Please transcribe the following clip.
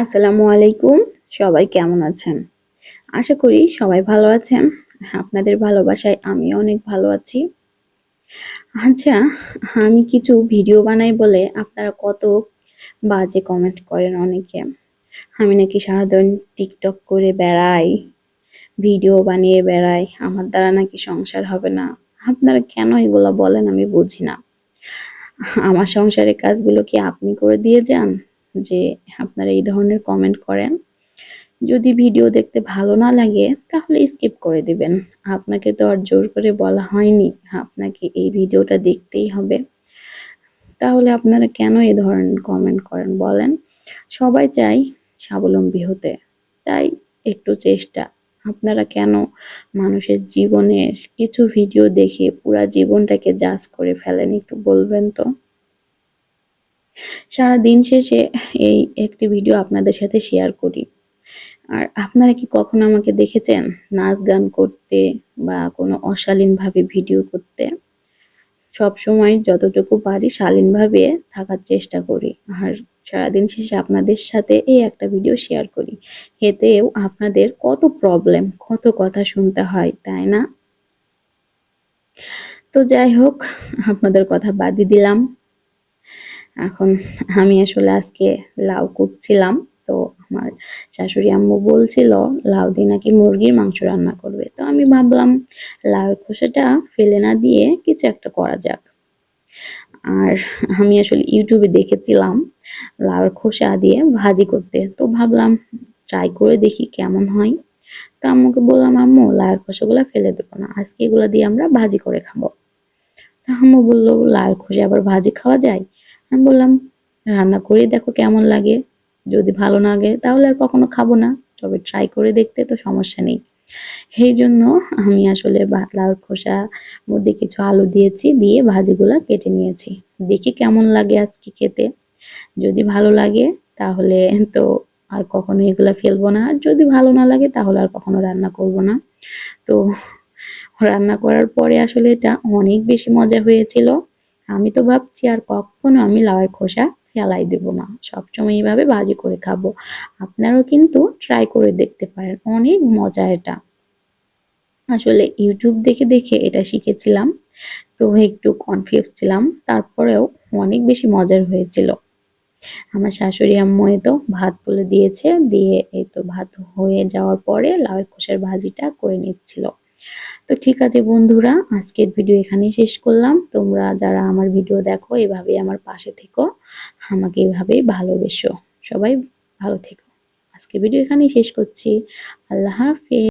আসসালামু আলাইকুম। সবাই কেমন আছেন? আশা করি সবাই ভালো আছেন। আপনাদের ভালোবাসায় আমি অনেক ভালো আছি। আচ্ছা আমি কিছু ভিডিও বানাই বলে আপনারা কত বাজে কমেন্ট করেন অনেকে। আমি নাকি সারাদিন টিকটক করে বেড়াই, ভিডিও বানিয়ে বেড়াই, আমার দ্বারা নাকি সংসার হবে না। আপনারা কেন এগুলো বলেন আমি বুঝি না। আমার সংসারের কাজগুলো কি আপনি করে দিয়ে যান? যে আপনারা এই ধরনের কমেন্ট করেন। যদি ভিডিও দেখতে ভালো না লাগে, তাহলে স্কিপ করে দিবেন। আপনাকে তো আর জোর করে বলা হয়নি, আপনাকে এই ভিডিওটা দেখতেই হবে। তাহলে আপনারা কেন এই ধরনের কমেন্ট করেন বলেন? সবাই চাই স্বাবলম্বী হতে। তাই একটু চেষ্টা। আপনারা কেন মানুষের জীবনের কিছু ভিডিও দেখে পুরা জীবনটাকে জাজ করে ফেলেন, একটু বলবেন তো? সারা দিন শেষে এই একটি ভিডিও আপনাদের সাথে শেয়ার করি। আর আপনারা কি কখনো আমাকে দেখেছেন নাচ গান করতে বা কোনো অশালীনভাবে ভিডিও করতে? সব সময় যতটুকু পারি শালীনভাবে থাকার চেষ্টা করি। আর সারাদিন শেষে আপনাদের সাথে এই একটা ভিডিও শেয়ার করি। এতেও আপনাদের কত প্রবলেম কত কথা শুনতে হয়, তাই না? তো যাই হোক, আপনাদের কথা বাদই দিলাম। এখন আমি আসলে আজকে লাউ কুটছিলাম, তো আমার শাশুড়ি আম্মু বলছিল, লাউ দিয়ে নাকি মুরগির মাংস রান্না করবে? তো আমি ভাবলাম লাউ খোসাটা ফেলে না দিয়ে কিছু একটা করা যাক। আর আমি আসলে ইউটিউবে দেখেছিলাম লাউর খোসা দিয়ে ভাজি করতে। তো ভাবলাম, ট্রাই করে দেখি কেমন হয়? তো আম্মুকে বললাম, আম্মু লাউর খোসাগুলো ফেলে দেবো না, আজকে এগুলো দিয়ে আমরা ভাজি করে খাব। আম্মু বলল লাউর খোসা আবার ভাজি খাওয়া যায়? আমি বললাম, রান্না করে দেখো কেমন লাগে। যদি ভালো না লাগে, তাহলে আর কখনো খাব না। তবে ট্রাই করে দেখতে তো সমস্যা নেই। সেই জন্য আমি আসলে লাউর খোসা মধ্যে কিছু আলু দিয়েছি, দিয়ে ভাজিগুলা কেটে নিয়েছি। দেখি কেমন লাগে আজকে খেতে। যদি ভালো লাগে, তাহলে তো আর কখনো এগুলা ফেলব না। আর যদি ভালো না লাগে, তাহলে আর কখনো রান্না করব না। তো রান্না করার পরে আসলে এটা অনেক বেশি মজা হয়েছিল। আমি তো ভাবছি, আর কখনো আমি লাউয়ের খোসা ফেলাই দেব না। সবসময় এইভাবে ভাজি করে খাব। আপনারাও কিন্তু ট্রাই করে দেখতে পারেন। অনেক মজা এটা। আসলে ইউটিউব দেখে দেখে এটা শিখেছিলাম, তো একটু কনফিউজ ছিলাম। তারপরেও অনেক বেশি মজার হয়েছিল। আমার শাশুড়ি আম্মু তো ভাত বলে দিয়েছে, দিয়ে এই তো ভাত হয়ে যাওয়ার পরে লাউয়ের খোসার ভাজিটা করে নিচ্ছিল। তো ঠিক আছে বন্ধুরা, আজকের ভিডিও এখানেই শেষ করলাম। তোমরা যারা আমার ভিডিও দেখো এভাবে আমার পাশে থেকো, আমাকে এভাবে ভালোবেসো। সবাই ভালো থেকো। আজকের ভিডিও এখানেই শেষ করছি। আল্লাহ হাফিজ।